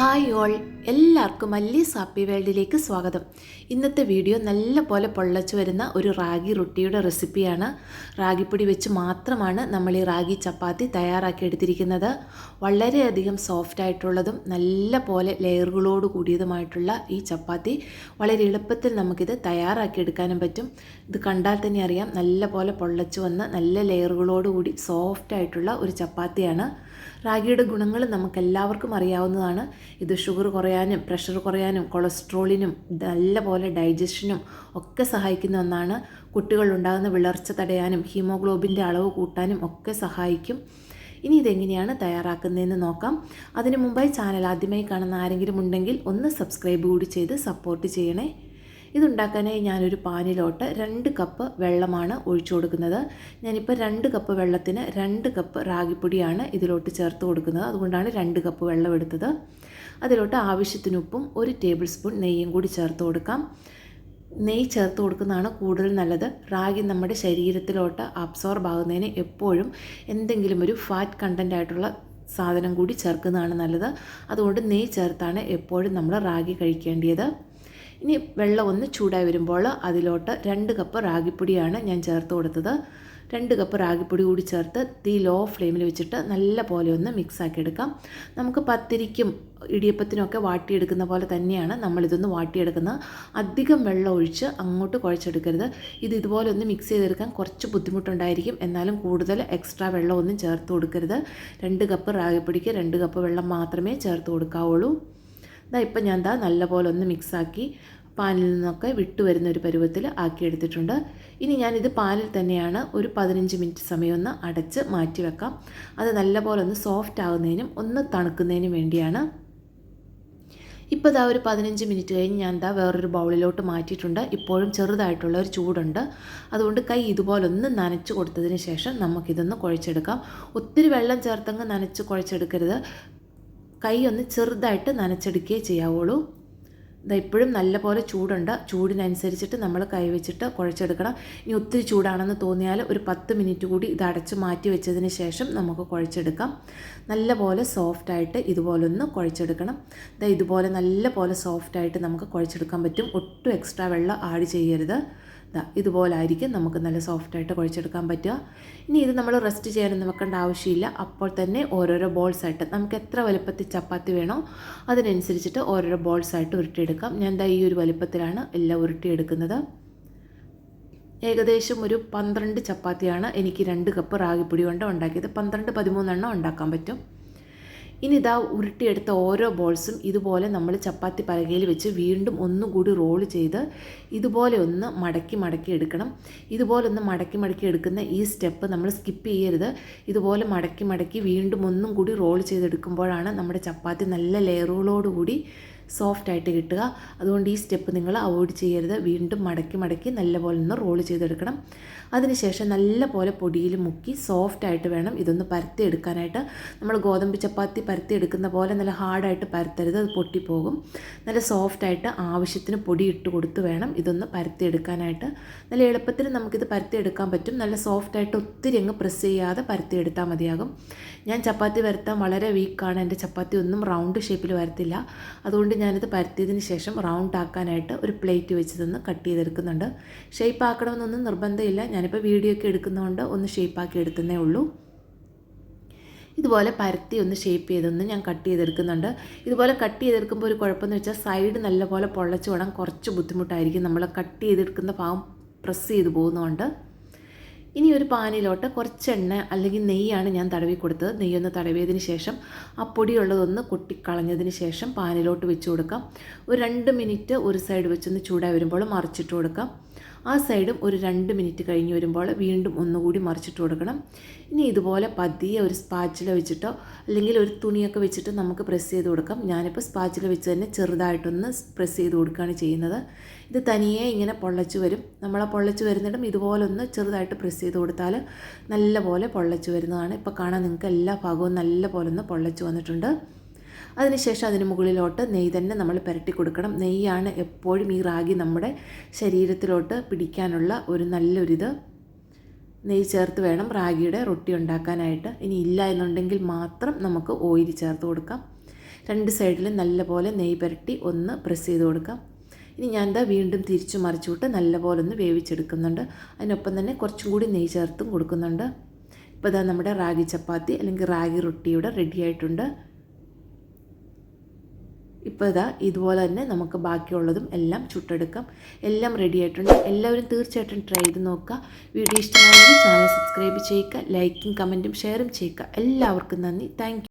Hi എല്ലാവർക്കും മല്ലി സാപ്പി വേൾഡിലേക്ക് സ്വാഗതം. ഇന്നത്തെ വീഡിയോ നല്ല പോലെ പൊള്ളച്ചു വരുന്ന ഒരു റാഗി റൊട്ടിയുടെ റെസിപ്പിയാണ്. റാഗിപ്പൊടി വെച്ച് മാത്രമാണ് നമ്മൾ ഈ റാഗി ചപ്പാത്തി തയ്യാറാക്കി എടുത്തിരിക്കുന്നത്. വളരെയധികം സോഫ്റ്റ് ആയിട്ടുള്ളതും നല്ല പോലെ ലെയറുകളോട് കൂടിയതുമായിട്ടുള്ള ഈ ചപ്പാത്തി വളരെ എളുപ്പത്തിൽ നമുക്കിത് തയ്യാറാക്കി എടുക്കാനും പറ്റും. ഇത് കണ്ടാൽ തന്നെ അറിയാം നല്ല പോലെ പൊള്ളച്ചു വന്ന് നല്ല ലെയറുകളോട് കൂടി സോഫ്റ്റ് ആയിട്ടുള്ള ഒരു ചപ്പാത്തിയാണ്. റാഗിയുടെ ഗുണങ്ങൾ നമുക്കെല്ലാവർക്കും അറിയാവുന്നതാണ്. ഇത് ഷുഗർ കുറയാനും പ്രഷർ കുറയാനും കൊളസ്ട്രോളിനും നല്ല പോലെ ഡൈജഷനും ഒക്കെ സഹായിക്കുന്ന ഒന്നാണ് കുട്ടികളുണ്ടാകുന്ന വിളർച്ച തടയാനും ഹീമോഗ്ലോബിന്റെ അളവ് കൂട്ടാനും ഒക്കെ സഹായിക്കും. ഇനി ഇതെങ്ങനെയാണ് തയ്യാറാക്കുന്നതെന്ന് നോക്കാം. അതിനു മുമ്പായി ചാനൽ ആദ്യമായി കാണുന്ന ആരെങ്കിലും ഉണ്ടെങ്കിൽ ഒന്ന് സബ്സ്ക്രൈബ് കൂടി ചെയ്ത് സപ്പോർട്ട് ചെയ്യണേ. ഇതുണ്ടാക്കാനായി ഞാനൊരു പാനിലോട്ട് രണ്ട് കപ്പ് വെള്ളമാണ് ഒഴിച്ചു കൊടുക്കുന്നത്. ഞാനിപ്പോൾ രണ്ട് കപ്പ് വെള്ളത്തിന് രണ്ട് കപ്പ് റാഗിപ്പൊടിയാണ് ഇതിലോട്ട് ചേർത്ത് കൊടുക്കുന്നത്. അതുകൊണ്ടാണ് രണ്ട് കപ്പ് വെള്ളം എടുത്തത്. അതിലോട്ട് ആവശ്യത്തിന് ഉപ്പും ഒരു ടേബിൾ സ്പൂൺ നെയ്യും കൂടി ചേർത്ത് കൊടുക്കാം. നെയ്യ് ചേർത്ത് കൊടുക്കുന്നതാണ് കൂടുതൽ നല്ലത്. റാഗി നമ്മുടെ ശരീരത്തിലോട്ട് അബ്സോർബ് ആകുന്നതിന് എപ്പോഴും എന്തെങ്കിലും ഒരു ഫാറ്റ് കണ്ടന്റ് ആയിട്ടുള്ള സാധനം കൂടി ചേർക്കുന്നതാണ് നല്ലത്. അതുകൊണ്ട് നെയ്യ് ചേർത്താണ് എപ്പോഴും നമ്മൾ റാഗി കഴിക്കേണ്ടത് ഇനി വെള്ളം ഒന്ന് ചൂടായി വരുമ്പോൾ അതിലോട്ട് രണ്ട് കപ്പ് റാഗിപ്പൊടിയാണ് ഞാൻ ചേർത്ത് കൊടുത്തത്. രണ്ട് കപ്പ് റാഗിപ്പൊടി കൂടി ചേർത്ത് തീ ലോ ഫ്ലെയിമിൽ വെച്ചിട്ട് നല്ല പോലെ ഒന്ന് മിക്സാക്കി എടുക്കാം നമുക്ക് പത്തിരിക്കും ഇടിയപ്പത്തിനൊക്കെ വാട്ടിയെടുക്കുന്ന പോലെ തന്നെയാണ് നമ്മളിതൊന്ന് വാട്ടിയെടുക്കുന്നത്. അധികം വെള്ളം ഒഴിച്ച് അങ്ങോട്ട് കുഴച്ചെടുക്കരുത്. ഇത് ഇതുപോലെ ഒന്ന് മിക്സ് ചെയ്തെടുക്കാൻ കുറച്ച് ബുദ്ധിമുട്ടുണ്ടായിരിക്കും. എന്നാലും കൂടുതൽ എക്സ്ട്രാ വെള്ളം ഒന്നും ചേർത്ത് കൊടുക്കരുത്. രണ്ട് കപ്പ് റാഗിപ്പൊടിക്ക് രണ്ട് കപ്പ് വെള്ളം മാത്രമേ ചേർത്ത് കൊടുക്കാവുള്ളൂ. ഇതാ ഇപ്പം ഞാൻ ദാ നല്ലപോലെ ഒന്ന് മിക്സാക്കി പാനിൽ നിന്നൊക്കെ വിട്ടു വരുന്ന ഒരു പരുവത്തിൽ ആക്കിയെടുത്തിട്ടുണ്ട് ഇനി ഞാനിത് പാലിൽ തന്നെയാണ് ഒരു പതിനഞ്ച് മിനിറ്റ് സമയം ഒന്ന് അടച്ച് മാറ്റി വെക്കാം. അത് നല്ലപോലെ ഒന്ന് സോഫ്റ്റ് ആകുന്നതിനും ഒന്ന് തണുക്കുന്നതിനും വേണ്ടിയാണ്. ഇപ്പോൾ ഇതാ ഒരു പതിനഞ്ച് മിനിറ്റ് കഴിഞ്ഞ് ഞാൻ എന്താ വേറൊരു ബൗളിലോട്ട് മാറ്റിയിട്ടുണ്ട്. ഇപ്പോഴും ചെറുതായിട്ടുള്ള ഒരു ചൂടുണ്ട്. അതുകൊണ്ട് കൈ ഇതുപോലെ ഒന്ന് നനച്ച് കൊടുത്തതിന് ശേഷം നമുക്കിതൊന്ന് കുഴച്ചെടുക്കാം. ഒത്തിരി വെള്ളം ചേർത്തങ്ങ് നനച്ച് കുഴച്ചെടുക്കരുത്. കൈ ഒന്ന് ചെറുതായിട്ട് നനച്ചെടുക്കുകയേ ചെയ്യാവുള്ളൂ. ഇപ്പോഴും നല്ല പോലെ ചൂടുണ്ട്. ചൂടിനനുസരിച്ചിട്ട് നമ്മൾ കൈവച്ചിട്ട് കുഴച്ചെടുക്കണം. ഇനി ഒത്തിരി ചൂടാണെന്ന് തോന്നിയാൽ ഒരു പത്ത് മിനിറ്റ് കൂടി ഇത് അടച്ച് മാറ്റി വെച്ചതിന് ശേഷം നമുക്ക് കുഴച്ചെടുക്കാം. നല്ല പോലെ സോഫ്റ്റായിട്ട് ഇതുപോലൊന്ന് കുഴച്ചെടുക്കണം. ഇതാ ഇതുപോലെ നല്ല പോലെ സോഫ്റ്റായിട്ട് നമുക്ക് കുഴച്ചെടുക്കാൻ പറ്റും. ഒട്ടും എക്സ്ട്രാ വെള്ളം ആഡ് ചെയ്യരുത്. ഇതാ ഇതുപോലെ ആയിരിക്കും നമുക്ക് നല്ല സോഫ്റ്റായിട്ട് കുഴച്ചെടുക്കാൻ പറ്റുക. ഇനി ഇത് നമ്മൾ റെസ്റ്റ് ചെയ്യാനൊന്നും വെക്കേണ്ട ആവശ്യമില്ല. അപ്പോൾ തന്നെ ഓരോരോ ബോൾസ് ആയിട്ട് നമുക്ക് എത്ര വലുപ്പത്തിൽ ചപ്പാത്തി വേണോ അതിനനുസരിച്ചിട്ട് ഓരോരോ ബോൾസ് ആയിട്ട് ഉരുട്ടിയെടുക്കാം ഞാൻ എന്താ ഈ ഒരു വലിപ്പത്തിലാണ് എല്ലാം ഉരുട്ടിയെടുക്കുന്നത്. ഏകദേശം ഒരു പന്ത്രണ്ട് ചപ്പാത്തിയാണ് എനിക്ക് രണ്ട് കപ്പ് റാഗിപ്പൊടി കൊണ്ട് ഉണ്ടാക്കിയത്. പന്ത്രണ്ട് പതിമൂന്നെണ്ണം ഉണ്ടാക്കാൻ പറ്റും. ഇനി ഇതാ ഉരുട്ടിയെടുത്ത ഓരോ ബോൾസും ഇതുപോലെ നമ്മൾ ചപ്പാത്തി പലകയിൽ വെച്ച് വീണ്ടും ഒന്നുകൂടി റോൾ ചെയ്ത് ഇതുപോലെ ഒന്ന് മടക്കി മടക്കി എടുക്കണം. ഇതുപോലെ ഒന്ന് മടക്കി മടക്കി എടുക്കുന്ന ഈ സ്റ്റെപ്പ് നമ്മൾ സ്കിപ്പ് ചെയ്യരുത്. ഇതുപോലെ മടക്കി മടക്കി വീണ്ടും ഒന്നും കൂടി റോൾ ചെയ്തെടുക്കുമ്പോഴാണ് നമ്മുടെ ചപ്പാത്തി നല്ല ലെയറുകളോടുകൂടി സോഫ്റ്റ് ആയിട്ട് കിട്ടുക. അതുകൊണ്ട് ഈ സ്റ്റെപ്പ് നിങ്ങൾ അവോയ്ഡ് ചെയ്യരുത്. വീണ്ടും മടക്കി മടക്കി നല്ലപോലെ ഒന്ന് റോൾ ചെയ്തെടുക്കണം. അതിനുശേഷം നല്ല പോലെ പൊടിയിൽ മുക്കി സോഫ്റ്റ് ആയിട്ട് വേണം ഇതൊന്ന് പരത്തി എടുക്കാനായിട്ട് നമ്മൾ ഗോതമ്പ് ചപ്പാത്തി പരത്തി എടുക്കുന്ന പോലെ നല്ല ഹാർഡായിട്ട് പരത്തരുത്. അത് പൊട്ടിപ്പോകും. നല്ല സോഫ്റ്റ് ആയിട്ട് ആവശ്യത്തിന് പൊടി ഇട്ട് കൊടുത്ത് വേണം ഇതൊന്ന് പരത്തി എടുക്കാനായിട്ട് നല്ല എളുപ്പത്തിൽ നമുക്കിത് പരത്തി എടുക്കാൻ പറ്റും. നല്ല സോഫ്റ്റ് ആയിട്ട് ഒത്തിരി അങ്ങ് പ്രസ് ചെയ്യാതെ പരത്തി എടുത്താൽ മതിയാകും. ഞാൻ ചപ്പാത്തി വരുത്താൻ വളരെ വീക്കാണ് എന്റെ ചപ്പാത്തി ഒന്നും റൗണ്ട് ഷേപ്പിൽ വരത്തില്ല. അതുകൊണ്ട് ഞാനിത് പരത്തിയതിന് ശേഷം റൗണ്ട് ആക്കാനായിട്ട് ഒരു പ്ലേറ്റ് വെച്ച് തന്ന് കട്ട് ചെയ്തെടുക്കുന്നുണ്ട്. ഷേപ്പ് ആക്കണമെന്നൊന്നും നിർബന്ധമില്ല. ഞാനിപ്പോൾ വീഡിയോ ഒക്കെ എടുക്കുന്നതുകൊണ്ട് ഒന്ന് ഷേപ്പ് ഷേപ്പാക്കി എടുക്കുന്നേ ഉള്ളൂ. ഇതുപോലെ പരത്തി ഒന്ന് ഷേപ്പ് ചെയ്തൊന്ന് ഞാൻ കട്ട് ചെയ്തെടുക്കുന്നുണ്ട്. ഇതുപോലെ കട്ട് ചെയ്തെടുക്കുമ്പോൾ ഒരു കുഴപ്പമെന്ന് വെച്ചാൽ സൈഡ് നല്ലപോലെ പൊള്ളച്ചു വിടാൻ കുറച്ച് ബുദ്ധിമുട്ടായിരിക്കും. നമ്മൾ കട്ട് ചെയ്തെടുക്കുന്ന ഭാഗം പ്രസ് ചെയ്ത് പോകുന്നതുകൊണ്ട് ഇനി ഒരു പാനിലോട്ട് കുറച്ച് എണ്ണ അല്ലെങ്കിൽ നെയ്യാണ് ഞാൻ തടവി കൊടുത്തത്. നെയ്യൊന്ന് തടവിയതിന് ശേഷം ആ പൊടിയുള്ളതൊന്ന് കൊട്ടിക്കളഞ്ഞതിന് ശേഷം പാനിലോട്ട് വെച്ച് കൊടുക്കാം. ഒരു രണ്ട് മിനിറ്റ് ഒരു സൈഡ് വെച്ചൊന്ന് ചൂടായി വരുമ്പോൾ മറിച്ചിട്ട് കൊടുക്കാം. ആ സൈഡും ഒരു രണ്ട് മിനിറ്റ് കഴിഞ്ഞ് വരുമ്പോൾ വീണ്ടും ഒന്നുകൂടി മറിച്ചിട്ട് കൊടുക്കണം. ഇനി ഇതുപോലെ പതിയെ ഒരു സ്പാച്ചില വെച്ചിട്ടോ അല്ലെങ്കിൽ ഒരു തുണിയൊക്കെ വെച്ചിട്ട് നമുക്ക് പ്രസ് ചെയ്ത് കൊടുക്കാം. ഞാനിപ്പോൾ സ്പാച്ചില വെച്ച് തന്നെ ചെറുതായിട്ടൊന്ന് പ്രസ് ചെയ്ത് കൊടുക്കുകയാണ് ചെയ്യുന്നത്. ഇത് തനിയെ ഇങ്ങനെ പൊള്ളച്ച് വരും. നമ്മൾ ആ പൊള്ളച്ച് വരുന്നിടം ഇതുപോലെ ഒന്ന് ചെറുതായിട്ട് പ്രസ് ചെയ്ത് കൊടുത്താൽ നല്ല പോലെ പൊള്ളച്ച് വരുന്നതാണ്. ഇപ്പോൾ കാണാൻ നിങ്ങൾക്ക് എല്ലാ ഭാഗവും നല്ല പോലെ ഒന്ന് പൊള്ളച്ച് വന്നിട്ടുണ്ട്. അതിനുശേഷം അതിന് മുകളിലോട്ട് നെയ്യ് തന്നെ നമ്മൾ പുരട്ടി കൊടുക്കണം. നെയ്യാണ് എപ്പോഴും ഈ റാഗി നമ്മുടെ ശരീരത്തിലോട്ട് പിടിക്കാനുള്ള ഒരു നല്ലൊരിത്. നെയ്യ് ചേർത്ത് വേണം റാഗിയുടെ റൊട്ടി ഉണ്ടാക്കാനായിട്ട്. ഇനി ഇല്ല എന്നുണ്ടെങ്കിൽ മാത്രം നമുക്ക് ഓയിൽ ചേർത്ത് കൊടുക്കാം. രണ്ട് സൈഡിലും നല്ലപോലെ നെയ്യ് പുരട്ടി ഒന്ന് പ്രസ് ചെയ്ത് കൊടുക്കാം. ഇനി ഞാൻ എന്താ വീണ്ടും തിരിച്ചു മറിച്ചുവിട്ട് നല്ലപോലെ ഒന്ന് വേവിച്ചെടുക്കുന്നുണ്ട്. അതിനൊപ്പം തന്നെ കുറച്ചും കൂടി നെയ്യ് ചേർത്തും കൊടുക്കുന്നുണ്ട്. ഇപ്പോൾ ഇതാ നമ്മുടെ റാഗി ചപ്പാത്തി അല്ലെങ്കിൽ റാഗി റൊട്ടിയുടെ റെഡി ആയിട്ടുണ്ട്. ഇപ്പോൾ ഇതാ ഇതുപോലെ തന്നെ നമുക്ക് ബാക്കിയുള്ളതും എല്ലാം ചുട്ടെടുക്കാം. എല്ലാം റെഡി ആയിട്ടുണ്ട്. എല്ലാവരും തീർച്ചയായിട്ടും ട്രൈ ചെയ്ത് നോക്കുക. വീഡിയോ ഇഷ്ടമായെങ്കിൽ ചാനൽ സബ്സ്ക്രൈബ് ചെയ്യുക ലൈക്കും കമന്റും ഷെയറും ചെയ്യുക. എല്ലാവർക്കും നന്ദി. താങ്ക്